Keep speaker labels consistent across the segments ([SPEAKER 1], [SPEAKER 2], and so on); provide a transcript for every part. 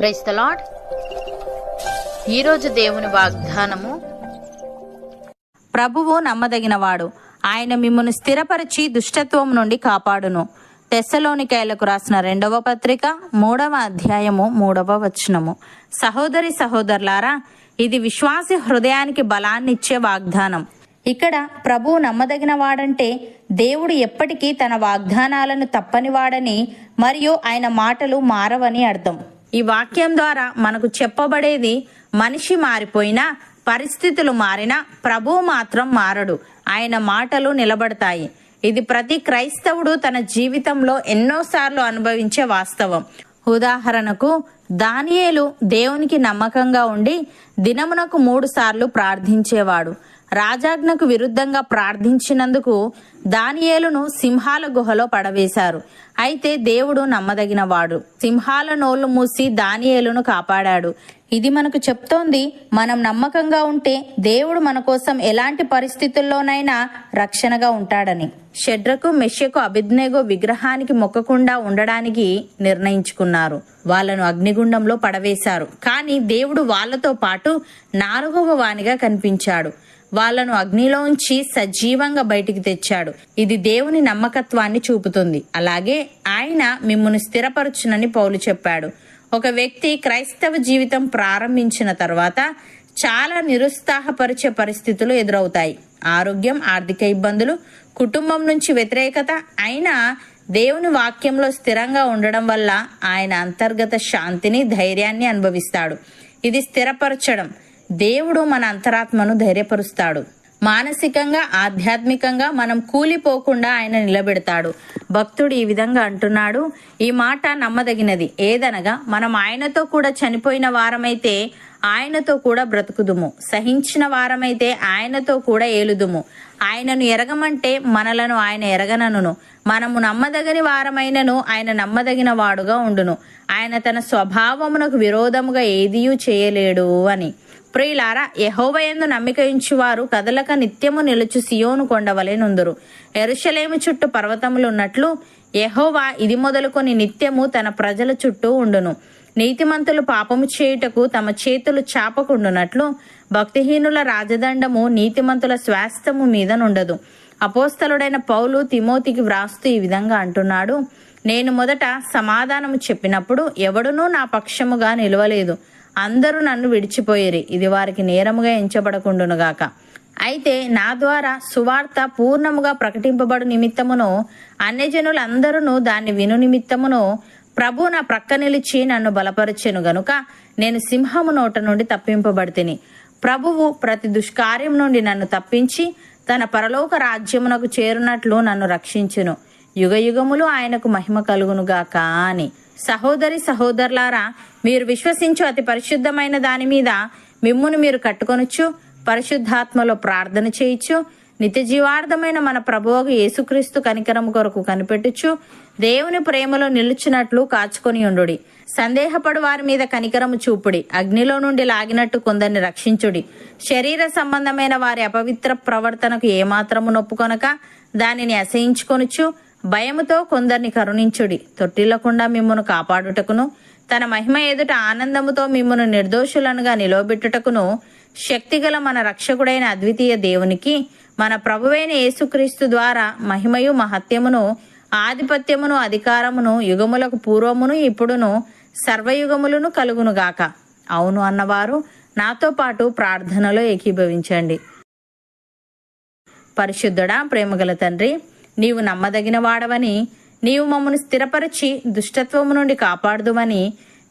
[SPEAKER 1] Price the lord ఈరోజు దేవుని వాగ్దానము
[SPEAKER 2] ప్రభువు నమ్మదగినవాడు. ఆయన మిమ్మల్ని స్థిరపరిచి దుష్టత్వం నుండి కాపాడును. తెస్సలోనికాయలకు రాసిన రెండవ పత్రిక మూడవ అధ్యాయము మూడవ వచనము. సహోదరి సహోదరులారా ఇది విశ్వాసి హృదయానికి బలాన్నిచ్చే వాగ్దానం. ఇక్కడ ప్రభువు నమ్మదగిన వాడంటే దేవుడు ఎప్పటికీ తన వాగ్దానాలను తప్పనివాడని మరియు ఆయన మాటలు మారవని అర్థం. ఈ వాక్యం ద్వారా మనకు చెప్పబడేది మనిషి మారిపోయినా పరిస్థితులు మారినా ప్రభువు మాత్రం మారడు. ఆయన మాటలు నిలబడతాయి. ఇది ప్రతి క్రైస్తవుడు తన జీవితంలో ఎన్నోసార్లు అనుభవించే వాస్తవం. ఉదాహరణకు దానియేలు దేవునికి నమ్మకంగా ఉండి దినమునకు మూడు సార్లు ప్రార్థించేవాడు. రాజాజ్ఞకు విరుద్ధంగా ప్రార్థించినందుకు దానియేలును సింహాల గుహలో పడవేశారు. అయితే దేవుడు నమ్మదగినవాడు. సింహాల నోళ్ళు మూసి దానియేలును కాపాడాడు. ఇది మనకు చెప్తోంది మనం నమ్మకంగా ఉంటే దేవుడు మన కోసం ఎలాంటి పరిస్థితుల్లోనైనా రక్షణగా ఉంటాడని. షడ్రకు మెష్యకు అభిజ్ఞేగో విగ్రహానికి మొక్కకుండా ఉండడానికి నిర్ణయించుకున్నారు. వాళ్ళను అగ్నిగుండంలో పడవేశారు. కానీ దేవుడు వాళ్ళతో పాటు నాలుగవ వానిగా కనిపించాడు. వాళ్ళను అగ్నిలో ఉంచి సజీవంగా బయటికి తెచ్చాడు. ఇది దేవుని నమ్మకత్వాన్ని చూపుతుంది. అలాగే ఆయన మిమ్మల్ని స్థిరపరచునని పౌలు చెప్పాడు. ఒక వ్యక్తి క్రైస్తవ జీవితం ప్రారంభించిన తర్వాత చాలా నిరుత్సాహపరిచే పరిస్థితులు ఎదురవుతాయి. ఆరోగ్యం ఆర్థిక ఇబ్బందులు కుటుంబం నుంచి వ్యతిరేకత అయినా దేవుని వాక్యంలో స్థిరంగా ఉండడం వల్ల ఆయన అంతర్గత శాంతిని ధైర్యాన్ని అనుభవిస్తాడు. ఇది స్థిరపరచడం దేవుడు మన అంతరాత్మను ధైర్యపరుస్తాడు. మానసికంగా ఆధ్యాత్మికంగా మనం కూలిపోకుండా ఆయన నిలబెడతాడు. భక్తుడు ఈ విధంగా అంటున్నాడు ఈ మాట నమ్మదగినది. ఏదనగా మనం ఆయనతో కూడా చనిపోయిన వారమైతే ఆయనతో కూడా బ్రతుకుదుము. సహించిన వారమైతే ఆయనతో కూడా ఏలుదుము. ఆయనను ఎరగమంటే మనలను ఆయన ఎరగనను మనము నమ్మదగని వారమైనను ఆయన నమ్మదగిన వాడుగా ఉండును. ఆయన తన స్వభావమునకు విరోధముగా ఏదియూ చేయలేడు అని. ప్రియులారా యహోవయందు నమ్మిక వారు కదలక నిత్యము నిలుచు సియోను కొండవలే నుందురు. ఎరుషలేము చుట్టూ పర్వతములు ఉన్నట్లు యహోవా ఇది మొదలుకొని నిత్యము తన ప్రజల చుట్టూ ఉండును. నీతిమంతులు పాపము చేయుటకు తమ చేతులు చాపకుండునట్లు భక్తిహీనుల రాజదండము నీతిమంతుల స్వాస్థము మీద నుండదు. అపోస్తలుడైన పౌలు తిమోతికి వ్రాస్తూ ఈ విధంగా అంటున్నాడు నేను మొదట సమాధానము చెప్పినప్పుడు ఎవడునూ నా పక్షముగా నిలవలేదు. అందరూ నన్ను విడిచిపోయిరి. ఇది వారికి నేరముగా ఎంచబడకుండునుగాక. అయితే నా ద్వారా సువార్త పూర్ణముగా ప్రకటింపబడు నిమిత్తమును అన్యజనులందరూ దాన్ని విను నిమిత్తమును ప్రభు నా ప్రక్క నిలిచి నన్ను బలపరచెను గనుక నేను సింహము నోట నుండి తప్పింపబడితిని. ప్రభువు ప్రతి దుష్కార్యం నుండి నన్ను తప్పించి తన పరలోక రాజ్యమునకు చేరునట్లు నన్ను రక్షించును. యుగ యుగములు ఆయనకు మహిమ కలుగునుగాక అని. సహోదరి సహోదరులారా మీరు విశ్వసించు అతి పరిశుద్ధమైన దాని మీద మిమ్మును మీరు కట్టుకొనొచ్చు పరిశుద్ధాత్మలో ప్రార్థన చేయొచ్చు నిత్య జీవార్థమైన మన ప్రభువుకు యేసుక్రీస్తు కనికరము కొరకు కనిపెట్టుచు దేవుని ప్రేమలో నిలుచున్నట్లు కాచుకొని ఉండుడి. సందేహపడు వారి మీద కనికరము చూపుడి. అగ్నిలో నుండి లాగినట్టు కొందరిని రక్షించుడి. శరీర సంబంధమైన వారి అపవిత్ర ప్రవర్తనకు ఏమాత్రము నొప్పుకొనక దానిని అసహించుకొనుచు భయముతో కొందరిని కరుణించుడి. తొట్టిల్లకుండా మిమ్మును కాపాడుటకును తన మహిమ ఎదుట ఆనందముతో మిమ్మును నిర్దోషులనుగా నిలవబెట్టుటకును శక్తిగల మన రక్షకుడైన అద్వితీయ దేవునికి మన ప్రభువైన యేసుక్రీస్తు ద్వారా మహిమయు మహత్యమును ఆధిపత్యమును అధికారమును యుగములకు పూర్వమును ఇప్పుడును సర్వయుగములను కలుగునుగాక. అవును అన్నవారు నాతో పాటు ప్రార్థనలో ఏకీభవించండి. పరిశుద్ధుడా ప్రేమగల తండ్రి నీవు నమ్మదగిన వాడవని నీవు మమ్మను స్థిరపరిచి దుష్టత్వము నుండి కాపాడుదువని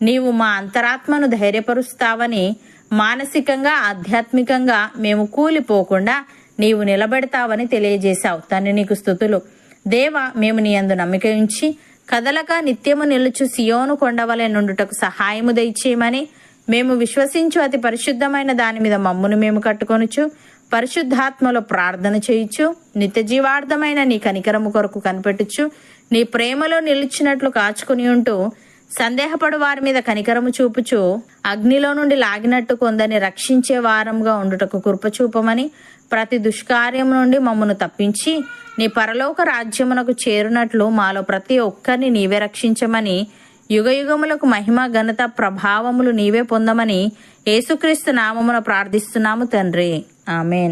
[SPEAKER 2] నీవు మా అంతరాత్మను ధైర్యపరుస్తావని మానసికంగా ఆధ్యాత్మికంగా మేము కూలిపోకుండా నీవు నిలబెడతావని తెలియజేశావు. తండ్రి నీకు స్థుతులు. దేవ మేము నీ అందు నమ్మిక ఉంచి కదలక నిత్యము నిలుచు సియోను కొండవలె నుండుటకు సహాయము దయచేయమని మేము విశ్వసించు అతి పరిశుద్ధమైన దాని మీద మమ్మును మేము కట్టుకొనుచు పరిశుద్ధాత్మలో ప్రార్థన చేయొచ్చు నిత్య జీవార్థమైన నీ కనికరము కొరకు కనిపెట్టచ్చు నీ ప్రేమలో నిలిచినట్లు కాచుకుని ఉంటూ సందేహపడు వారి మీద కనికరము చూపుచు. అగ్నిలో నుండి లాగినట్టు కొందరిని రక్షించే వారంగా ఉండుటకు కృపచూపమని ప్రతి దుష్కార్యం నుండి మమ్మను తప్పించి నీ పరలోక రాజ్యమునకు చేరునట్లు మాలో ప్రతి ఒక్కరిని నీవే రక్షించమని యుగయుగములకు మహిమ ఘనత ప్రభావములు నీవే పొందమని యేసుక్రీస్తు నామమున ప్రార్థిస్తున్నాము తండ్రి. ആമേൻ